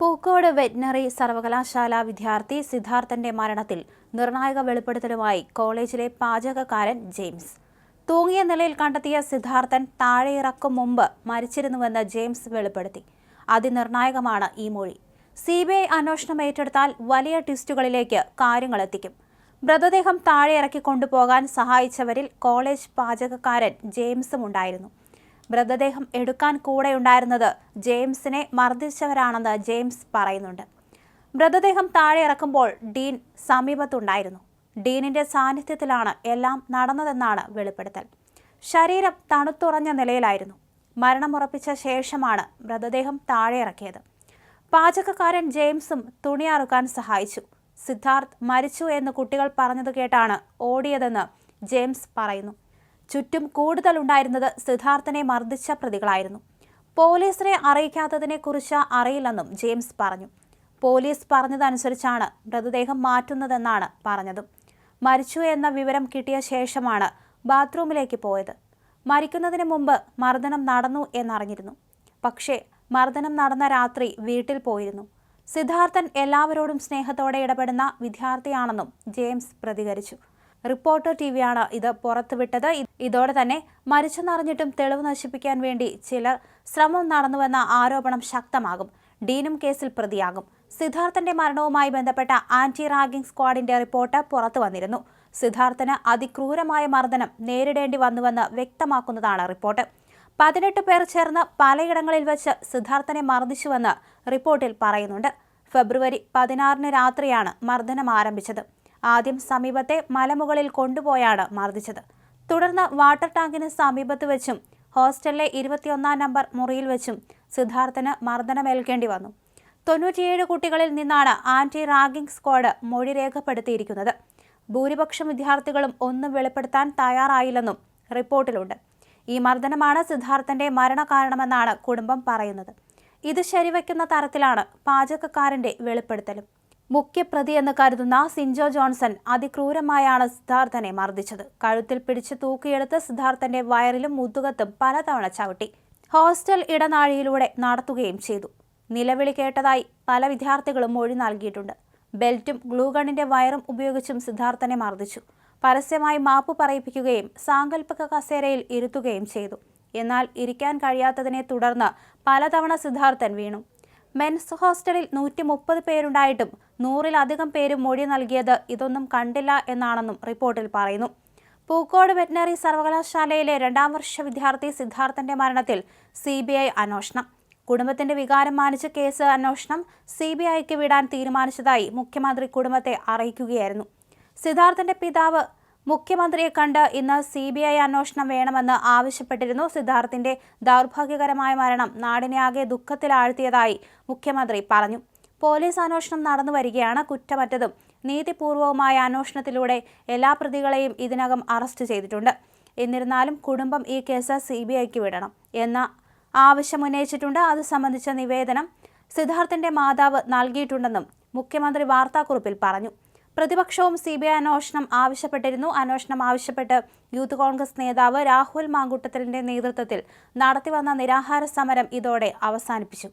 Pookode veterinary സർവകലാശാല വിദ്യാർത്ഥി സിദ്ധാർത്ഥന്റെ മരണത്തിൽ നിർണായക വെളിപ്പെടുത്തലുമായി കോളേജിലെ പാചകക്കാരൻ ജെയിംസ്. തൂങ്ങിയ നിലയിൽ കണ്ടെത്തിയ സിദ്ധാർത്ഥൻ താഴെയിറക്കും മുമ്പ് മരിച്ചിരുന്നുവെന്ന് ജെയിംസ് വെളിപ്പെടുത്തി. അതിനിർണായകമാണ് ഈ മൊഴി. സി ബി ഐ അന്വേഷണം ഏറ്റെടുത്താൽ വലിയ ട്വിസ്റ്റുകളിലേക്ക് കാര്യങ്ങൾ എത്തിക്കും. മൃതദേഹം താഴെ ഇറക്കി കൊണ്ടുപോകാൻ സഹായിച്ചവരിൽ കോളേജ് പാചകക്കാരൻ ജെയിംസും ഉണ്ടായിരുന്നു. മൃതദേഹം എടുക്കാൻ കൂടെയുണ്ടായിരുന്നത് ജെയിംസിനെ മർദ്ദിച്ചവരാണെന്ന് ജെയിംസ് പറയുന്നുണ്ട്. മൃതദേഹം താഴെ ഇറക്കുമ്പോൾ ഡീൻ സമീപത്തുണ്ടായിരുന്നു. ഡീനിന്റെ സാന്നിധ്യത്തിലാണ് എല്ലാം നടന്നതെന്നാണ് വെളിപ്പെടുത്തൽ. ശരീരം തണുത്തുറഞ്ഞ നിലയിലായിരുന്നു. മരണമുറപ്പിച്ച ശേഷമാണ് മൃതദേഹം താഴെ ഇറക്കിയത്. പാചകക്കാരൻ ജെയിംസും തുണി അറുക്കാൻ സഹായിച്ചു. സിദ്ധാർത്ഥ് മരിച്ചു എന്ന് കുട്ടികൾ പറഞ്ഞത് കേട്ടാണ് ഓടിയതെന്ന് ജെയിംസ് പറയുന്നു. ചുറ്റും കൂടുതൽ ഉണ്ടായിരുന്നത് സിദ്ധാർത്ഥനെ മർദ്ദിച്ച പ്രതികളായിരുന്നു. പോലീസിനെ അറിയിക്കാത്തതിനെക്കുറിച്ച് അറിയില്ലെന്നും ജെയിംസ് പറഞ്ഞു. പോലീസ് പറഞ്ഞതനുസരിച്ചാണ് മൃതദേഹം മാറ്റുന്നതെന്നാണ് പറഞ്ഞത്. മരിച്ചു എന്ന വിവരം കിട്ടിയ ശേഷമാണ് ബാത്റൂമിലേക്ക് പോയത്. മരിക്കുന്നതിന് മുമ്പ് മർദ്ദനം നടന്നു എന്നറിഞ്ഞിരുന്നു. പക്ഷേ മർദ്ദനം നടന്ന രാത്രി വീട്ടിൽ പോയിരുന്നു. സിദ്ധാർത്ഥൻ എല്ലാവരോടും സ്നേഹത്തോടെ ഇടപെടുന്ന വിദ്യാർത്ഥിയാണെന്നും ജെയിംസ് പ്രതികരിച്ചു. റിപ്പോർട്ടർ ടി വിയാണ് ഇത് പുറത്തുവിട്ടത്. ഇതോടെ തന്നെ മരിച്ചെന്നറിഞ്ഞിട്ടും തെളിവ് നശിപ്പിക്കാൻ വേണ്ടി ചിലർ ശ്രമം നടന്നുവെന്ന ആരോപണം ശക്തമാകും. ഡീനും കേസിൽ പ്രതിയാകും. സിദ്ധാർത്ഥന്റെ മരണവുമായി ബന്ധപ്പെട്ട ആന്റി റാഗിംഗ് സ്ക്വാഡിന്റെ റിപ്പോർട്ട് പുറത്തു വന്നിരുന്നു. സിദ്ധാർത്ഥന് അതിക്രൂരമായ മർദ്ദനം നേരിടേണ്ടി വന്നുവെന്ന് വ്യക്തമാക്കുന്നതാണ് റിപ്പോർട്ട്. പതിനെട്ട് പേർ ചേർന്ന് പലയിടങ്ങളിൽ വെച്ച് സിദ്ധാർത്ഥനെ മർദ്ദിച്ചുവെന്ന് റിപ്പോർട്ടിൽ പറയുന്നുണ്ട്. ഫെബ്രുവരി പതിനാറിന് രാത്രിയാണ് മർദ്ദനം ആരംഭിച്ചത്. ആദ്യം സമീപത്തെ മലമുകളിൽ കൊണ്ടുപോയാണ് മർദ്ദിച്ചത്. തുടർന്ന് വാട്ടർ ടാങ്കിന് സമീപത്ത് വെച്ചും ഹോസ്റ്റലിലെ ഇരുപത്തിയൊന്നാം നമ്പർ മുറിയിൽ വെച്ചും സിദ്ധാർത്ഥന് മർദ്ദനമേൽക്കേണ്ടി വന്നു. തൊണ്ണൂറ്റിയേഴ് കുട്ടികളിൽ നിന്നാണ് ആന്റി റാഗിംഗ് സ്ക്വാഡ് മൊഴി രേഖപ്പെടുത്തിയിരിക്കുന്നത്. ഭൂരിപക്ഷം വിദ്യാർത്ഥികളും ഒന്നും വെളിപ്പെടുത്താൻ തയ്യാറായില്ലെന്നും റിപ്പോർട്ടിലുണ്ട്. ഈ മർദ്ദനമാണ് സിദ്ധാർത്ഥന്റെ മരണകാരണമെന്നാണ് കുടുംബം പറയുന്നത്. ഇത് ശരിവയ്ക്കുന്ന തരത്തിലാണ് പാചകക്കാരന്റെ വെളിപ്പെടുത്തലും. മുഖ്യപ്രതി എന്ന് കരുതുന്ന സിൻജോ ജോൺസൺ അതിക്രൂരമായാണ് സിദ്ധാർത്ഥനെ മർദ്ദിച്ചത്. കഴുത്തിൽ പിടിച്ച് തൂക്കിയെടുത്ത് സിദ്ധാർത്ഥന്റെ വയറിലും മുതുകത്തും പലതവണ ചവിട്ടി. ഹോസ്റ്റൽ ഇടനാഴിയിലൂടെ നടത്തുകയും ചെയ്തു. നിലവിളി കേട്ടതായി പല വിദ്യാർത്ഥികളും മൊഴി നൽകിയിട്ടുണ്ട്. ബെൽറ്റും ഗ്ലൂഗണിന്റെ വയറും ഉപയോഗിച്ചും സിദ്ധാർത്ഥനെ മർദ്ദിച്ചു. പരസ്യമായി മാപ്പ് പറയിപ്പിക്കുകയും സാങ്കല്പിക കസേരയിൽ ഇരുത്തുകയും ചെയ്തു. എന്നാൽ ഇരിക്കാൻ കഴിയാത്തതിനെ തുടർന്ന് പലതവണ സിദ്ധാർത്ഥൻ വീണു. മെൻസ് ഹോസ്റ്റലിൽ നൂറ്റി മുപ്പത് പേരുണ്ടായിട്ടും നൂറിലധികം പേരും മൊഴി നൽകിയത് ഇതൊന്നും കണ്ടില്ല എന്നാണെന്നും റിപ്പോർട്ടിൽ പറയുന്നു. പൂക്കോട് വെറ്റിനറി സർവകലാശാലയിലെ രണ്ടാം വർഷ വിദ്യാർത്ഥി സിദ്ധാർത്ഥന്റെ മരണത്തിൽ സി ബി ഐ അന്വേഷണം. കുടുംബത്തിന്റെ വികാരം മാനിച്ച കേസ് അന്വേഷണം സി ബി ഐക്ക് വിടാൻ തീരുമാനിച്ചതായി മുഖ്യമന്ത്രി കുടുംബത്തെ അറിയിക്കുകയായിരുന്നു. സിദ്ധാർത്ഥന്റെ പിതാവ് മുഖ്യമന്ത്രിയെ കണ്ട് ഇന്ന് സി ബി ഐ അന്വേഷണം വേണമെന്ന് ആവശ്യപ്പെട്ടിരുന്നു. സിദ്ധാർത്ഥിന്റെ ദൗർഭാഗ്യകരമായ മരണം നാടിനെ ആകെ ദുഃഖത്തിലാഴ്ത്തിയതായി മുഖ്യമന്ത്രി പറഞ്ഞു. പോലീസ് അന്വേഷണം നടന്നു വരികയാണ് കുറ്റമറ്റതും. നീതിപൂർവവുമായ അന്വേഷണത്തിലൂടെ എല്ലാ പ്രതികളെയും ഇതിനകം അറസ്റ്റ് ചെയ്തിട്ടുണ്ട്. എന്നിരുന്നാലും കുടുംബം ഈ കേസ് സി ബി ഐക്ക് വിടണം എന്ന ആവശ്യം ഉന്നയിച്ചിട്ടുണ്ട്. അത് സംബന്ധിച്ച നിവേദനം സിദ്ധാർത്ഥിന്റെ മാതാവ് നൽകിയിട്ടുണ്ടെന്നും മുഖ്യമന്ത്രി വാർത്താക്കുറിപ്പിൽ പറഞ്ഞു. പ്രതിപക്ഷവും സി ബി ഐ അന്വേഷണം ആവശ്യപ്പെട്ടിരുന്നു. അന്വേഷണം ആവശ്യപ്പെട്ട് യൂത്ത് കോൺഗ്രസ് നേതാവ് രാഹുൽ മാങ്കുട്ടത്തിലിന്റെ നേതൃത്വത്തിൽ നടത്തിവന്ന നിരാഹാര സമരം ഇതോടെ അവസാനിപ്പിച്ചു.